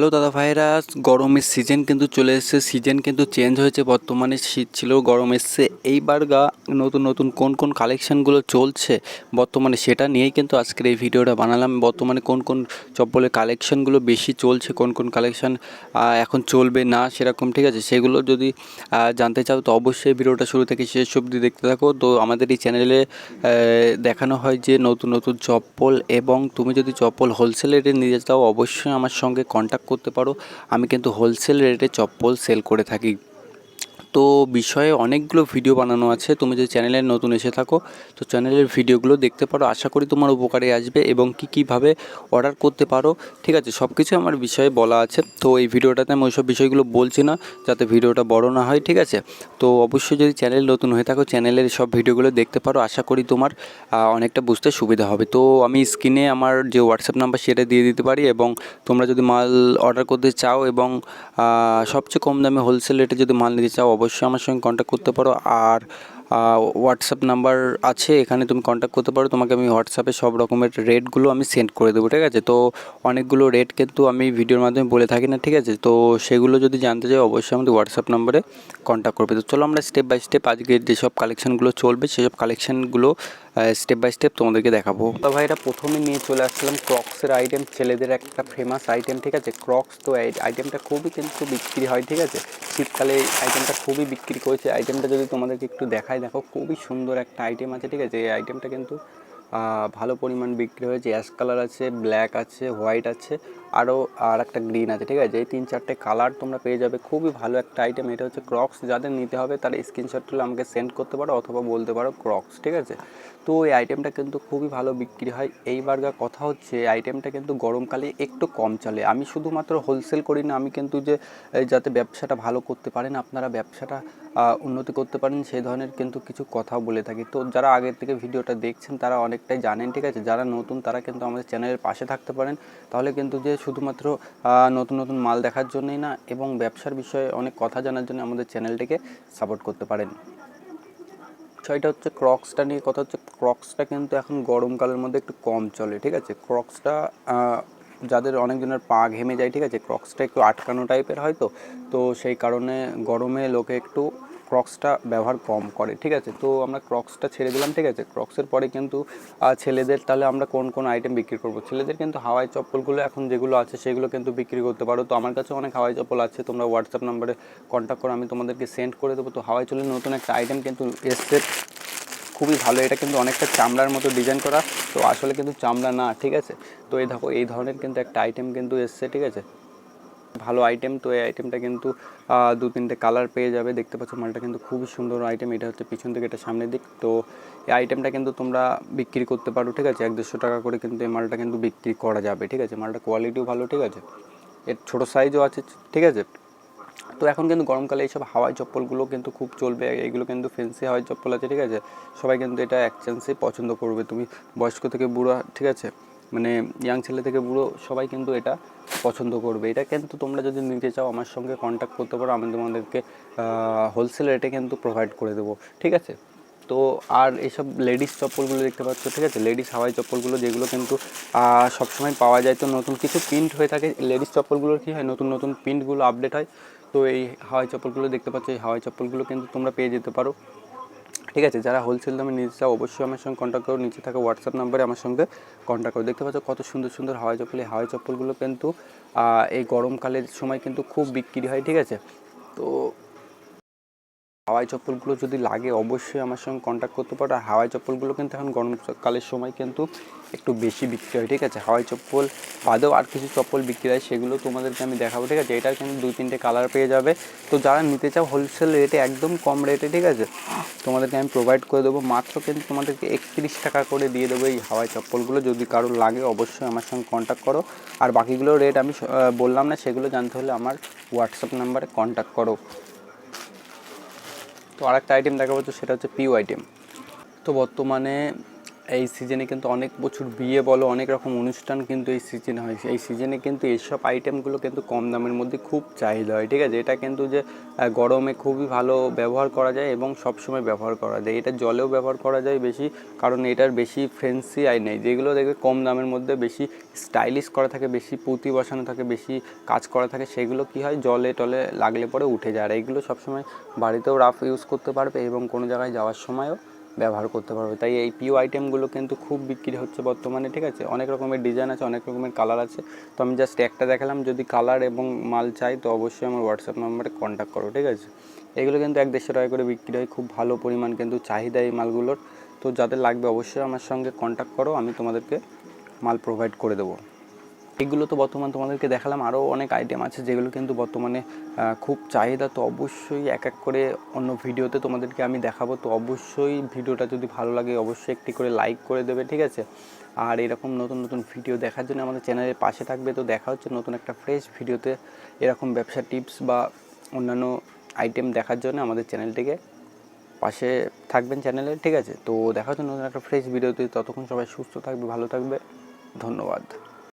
Hello দাদা ভাইরা গরমের সিজন কিন্তু চলে এসেছে। সিজন কিন্তু চেঞ্জ হয়েছে, বর্তমানে শীত ছিল, গরম এসছে। এইবার গা, নতুন নতুন কোন কোন কালেকশানগুলো চলছে, বর্তমানে সেটা নিয়েই কিন্তু আজকের এই ভিডিওটা বানালাম। বর্তমানে কোন কোন চপ্পলের কালেকশানগুলো বেশি চলছে, কোন কোন কালেকশান এখন চলবে না সেরকম, ঠিক আছে? সেগুলো যদি জানতে চাও, তো অবশ্যই ভিডিওটা শুরু থেকে শেষ অবধি দেখতে থাকো। তো আমাদের এই চ্যানেলে দেখানো হয় যে নতুন নতুন চপ্পল এবং তুমি যদি চপ্পল হোলসেল রেটে নিতে চাও অবশ্যই আমার সঙ্গে কন্ট্যাক্ট করতে পারো। আমি কিন্তু হোলসেল রেটে চপ্পল সেল করে থাকি। তো বিষয়ে অনেকগুলো ভিডিও বানানো আছে। তুমি যদি চ্যানেলে নতুন এসে থাকো, তো চ্যানেলের ভিডিওগুলো দেখতে পারো। আশা করি তোমার উপকারে আসবে এবং কী কীভাবে অর্ডার করতে পারো। ঠিক আছে সব কিছু আমার বিষয়ে বলা আছে। তো এই ভিডিওটাতে আমি ওইসব বিষয়গুলো বলছি না, যাতে ভিডিওটা বড় না হয়, ঠিক আছে? তো অবশ্যই যদি চ্যানেল নতুন হয়ে থাকো চ্যানেলের সব ভিডিওগুলো দেখতে পারো। আশা করি তোমার অনেকটা বুঝতে সুবিধা হবে। তো আমি স্ক্রিনে আমার যে হোয়াটসঅ্যাপ নাম্বার সেটা দিয়ে দিতে পারি এবং তোমরা যদি মাল অর্ডার করতে চাও এবং সবচেয়ে কম দামে হোলসেল রেটে যদি মাল নিতে চাও অবশ্যই আমার সঙ্গে কন্ট্যাক্ট করতে পারো। আর হোয়াটসঅ্যাপ নাম্বার আছে, এখানে তুমি কন্ট্যাক্ট করতে পারো। তোমাকে আমি হোয়াটসঅ্যাপে সব রকমের রেটগুলো আমি সেন্ড করে দেবো, ঠিক আছে? তো অনেকগুলো রেট কিন্তু আমি ভিডিওর মাধ্যমে বলে থাকি না, ঠিক আছে? তো সেগুলো যদি জানতে চাই, অবশ্যই আমাদের হোয়াটসঅ্যাপ নাম্বারে কন্ট্যাক্ট করবে। তো চলো আমরা স্টেপ বাই স্টেপ আজকে যেসব কালেকশানগুলো চলবে, সেসব কালেকশানগুলো স্টেপ বাই স্টেপ তোমাদেরকে দেখাবো। তো ভাইরা প্রথমে নিয়ে চলে আসলাম ক্রক্সের আইটেম ছেলেদের একটা ফেমাস আইটেম ঠিক আছে? ক্রক্স তো আইটেমটা খুবই কিন্তু বিক্রি হয়, ঠিক আছে? শীতকালে আইটেমটা খুবই বিক্রি করেছে। আইটেমটা যদি তোমাদেরকে একটু দেখায় দেখো, খুবই সুন্দর একটা আইটেম আছে, ঠিক আছে? এই আইটেমটা কিন্তু ভালো পরিমাণ বিক্রি হয়েছে। অ্যাশ কালার আছে ব্ল্যাক আছে হোয়াইট আছে আরও আর একটা গ্রিন আছে, ঠিক আছে? এই তিন চারটে কালার তোমরা পেয়ে যাবে। খুবই ভালো একটা আইটেম এটা হচ্ছে ক্রক্স যাদের নিতে হবে তারা স্ক্রিনশট তুলে আমাকে সেন্ড করতে পারো অথবা বলতে পারো ক্রক্স ঠিক আছে? তো এই আইটেমটা কিন্তু খুবই ভালো বিক্রি হয়। এইবার যা কথা হচ্ছে, এই আইটেমটা কিন্তু গরমকালে একটু কম চলে। আমি শুধুমাত্র হোলসেল করি না, আমি কিন্তু যে যাতে ব্যবসাটা ভালো করতে পারেন, আপনারা ব্যবসাটা উন্নতি করতে পারেন, সেই ধরনের কিন্তু কিছু কথা বলে থাকি। তো যারা আগের থেকে ভিডিওটা দেখছেন, তারা অনেকটাই জানেন, ঠিক আছে? যারা নতুন, তারা কিন্তু আমাদের চ্যানেলের পাশে থাকতে পারেন। তাহলে কিন্তু যে শুধুমাত্র নতুন নতুন মাল দেখার জন্যই না, এবং ব্যবসার বিষয়ে অনেক কথা জানার জন্য আমাদের চ্যানেলটিকে সাপোর্ট করতে পারেন। বিষয়টা হচ্ছে ক্রক্সটা নিয়ে কথা হচ্ছে। ক্রক্সটা কিন্তু এখন গরমকালের মধ্যে একটু কম চলে, ঠিক আছে? ক্রক্সটা যাদের অনেকজনের পা ঘেমে যায়, ঠিক আছে? ক্রক্সটা একটু আটকানো টাইপের হয় তো? তো সেই কারণে গরমে লোকে একটু ক্রক্সটা ব্যবহার কম করে, ঠিক আছে? তো আমরা ক্রক্সটা ছেড়ে দিলাম, ঠিক আছে? ক্রক্সের পরে কিন্তু ছেলেদের তাহলে আমরা কোন কোন আইটেম বিক্রি করব? ছেলেদের কিন্তু হাওয়াই চপ্পলগুলো এখন যেগুলো আছে, সেগুলো কিন্তু বিক্রি করতে পারো। তো আমার কাছে অনেক হাওয়াই চপ্পল আছে, তোমরা হোয়াটসঅ্যাপ নাম্বারে কন্ট্যাক্ট করো, আমি তোমাদেরকে সেন্ড করে দেবো। তো হাওয়াই চলের নতুন একটা আইটেম কিন্তু এসছে। খুবই ভালো, এটা কিন্তু অনেকটা চামড়ার মতো ডিজাইন করা। তো আসলে কিন্তু চামড়া না, ঠিক আছে? তো এই দেখো, এই ধরনের কিন্তু একটা আইটেম কিন্তু এসছে, ঠিক আছে? ভালো আইটেম তো এই আইটেমটা কিন্তু দু তিনটে কালার পেয়ে যাবে। দেখতে পাচ্ছ মালটা কিন্তু খুবই সুন্দর আইটেম এটা হচ্ছে পিছন থেকে এটা সামনের দিক। তো এই আইটেমটা কিন্তু তোমরা বিক্রি করতে পারো, ঠিক আছে? এক দেড়শো টাকা করে কিন্তু এই মালটা কিন্তু বিক্রি করা যাবে, ঠিক আছে? মালটা কোয়ালিটিও ভালো, ঠিক আছে? এর ছোটো সাইজও আছে, ঠিক আছে? তো এখন কিন্তু গরমকালে এইসব হাওয়াই চপ্পলগুলো কিন্তু খুব চলবে। এইগুলো কিন্তু ফেন্সি হাওয়াই চপ্পল আছে, ঠিক আছে? সবাই কিন্তু এটা এক চান্সেই পছন্দ করবে। তুমি বয়স্ক থেকে বুড়ো, ঠিক আছে? মানে ইয়াং ছেলে থেকে বুড়ো সবাই কিন্তু এটা পছন্দ করবে। এটা কিন্তু তোমরা যদি নিতে চাও, আমার সঙ্গে কন্ট্যাক্ট করতে পারো, আমি তোমাদেরকে হোলসেল রেটে কিন্তু প্রোভাইড করে দেবো, ঠিক আছে? তো আর এইসব লেডিস চপ্পলগুলো দেখতে পাচ্ছ, ঠিক আছে? লেডিস হাওয়াই চপ্পলগুলো যেগুলো কিন্তু সবসময় পাওয়া যায়। তো নতুন কিছু প্রিন্ট হয়ে থাকে লেডিস চপ্পলগুলোর কী হয়? নতুন নতুন প্রিন্টগুলো আপডেট হয়। তো এই হাওয়াই চপ্পলগুলো দেখতে পাচ্ছ, এই হাওয়াই চপ্পলগুলো কিন্তু তোমরা পেয়ে যেতে পারো। ঠিক আছে, যারা হোলসেল দামে নিতে চাও, অবশ্যই আমার সঙ্গে কন্ট্যাক্ট করো। নিচে থাকা হোয়াটসঅ্যাপ নাম্বারে আমার সঙ্গে কন্ট্যাক্ট করো। দেখতে পাচ্ছ কত সুন্দর সুন্দর হাওয়াই চপ্পল, এই হাওয়াই চপ্পলগুলো কিন্তু এই গরমকালের সময় কিন্তু খুব বিক্রি হয়, ঠিক আছে? তো হাওয়াই চপ্পলগুলো যদি লাগে, অবশ্যই আমার সঙ্গে কন্ট্যাক্ট করতে পারো। আর হাওয়াই চপ্পলগুলো কিন্তু এখন গরমকালের সময় কিন্তু একটু বেশি বিক্রি হয়, ঠিক আছে? হাওয়াই চপ্পল বাদেও আর কিছু চপ্পল বিক্রি হয়, সেগুলো তোমাদেরকে আমি দেখাবো, ঠিক আছে? এটার কিন্তু দুই তিনটে কালার পেয়ে যাবে। তো যারা নিতে চাও হোলসেল রেটে একদম কম রেটে ঠিক আছে? তোমাদেরকে আমি প্রোভাইড করে দেবো। মাত্র কিন্তু তোমাদেরকে একত্রিশ টাকা করে দিয়ে দেবো এই হাওয়াই চপ্পলগুলো। যদি কারোর লাগে, অবশ্যই আমার সঙ্গে কন্ট্যাক্ট করো। আর বাকিগুলো রেট আমি বললাম না, সেগুলো জানতে হলে আমার হোয়াটসঅ্যাপ নাম্বারে কন্ট্যাক্ট করো। তো আরেকটা আইটেম দেখাবো তো সেটা হচ্ছে পিউ আইটেম তো বর্তমানে এই সিজনে কিন্তু অনেক বছর বিয়ে বলো, অনেক রকম অনুষ্ঠান কিন্তু এই সিজনে হয়। এই সিজনে কিন্তু এইসব আইটেমগুলো কিন্তু কম দামের মধ্যে খুব চাহিদা হয়, ঠিক আছে? এটা কিন্তু যে গরমে খুবই ভালো ব্যবহার করা যায় এবং সবসময় ব্যবহার করা যায়। এটা জলেও ব্যবহার করা যায় বেশি, কারণ এটার বেশি ফ্রেন্সি আই নেই। যেগুলো দেখবে কম দামের মধ্যে বেশি স্টাইলিশ করা থাকে, বেশি পুঁতি বসানো থাকে, বেশি কাজ করা থাকে, সেগুলো কি হয়? জলে টলে লাগলে পরে উঠে যায়। আর এইগুলো সবসময় বাড়িতেও রাফ ইউজ করতে পারবে এবং কোনো জায়গায় যাওয়ার সময়ও ব্যবহার করতে পারবে। তাই এই পিও আইটেমগুলো কিন্তু খুব বিক্রি হচ্ছে বর্তমানে, ঠিক আছে? অনেক রকমের ডিজাইন আছে, অনেক রকমের কালার আছে। তো আমি জাস্ট একটা দেখালাম, যদি কালার এবং মাল চাই, তো অবশ্যই আমার হোয়াটসঅ্যাপ নাম্বারে কন্ট্যাক্ট করো, ঠিক আছে? এগুলো কিন্তু এক দেড়শো টাকা করে বিক্রি হয়, খুব ভালো পরিমাণ কিন্তু চাহিদা এই মালগুলোর। তো যাদের লাগবে অবশ্যই আমার সঙ্গে কন্ট্যাক্ট করো, আমি তোমাদেরকে মাল প্রোভাইড করে দেবো। এগুলো তো বর্তমান তোমাদেরকে দেখালাম। আরও অনেক আইটেম আছে যেগুলো কিন্তু বর্তমানে খুব চাহিদা। তো অবশ্যই এক এক করে অন্য ভিডিওতে তোমাদেরকে আমি দেখাবো। তো অবশ্যই ভিডিওটা যদি ভালো লাগে, অবশ্যই একটি করে লাইক করে দেবে, ঠিক আছে? আর এরকম নতুন নতুন ভিডিও দেখার জন্য আমাদের চ্যানেলের পাশে থাকবে। তো দেখা হচ্ছে নতুন একটা ফ্রেশ ভিডিওতে এরকম ব্যবসা টিপস বা অন্যান্য আইটেম দেখার জন্য আমাদের চ্যানেলটিকে পাশে থাকবেন চ্যানেলে, ঠিক আছে? তো দেখা হচ্ছে নতুন একটা ফ্রেশ ভিডিওতে ততক্ষণ সবাই সুস্থ থাকবে, ভালো থাকবে। ধন্যবাদ।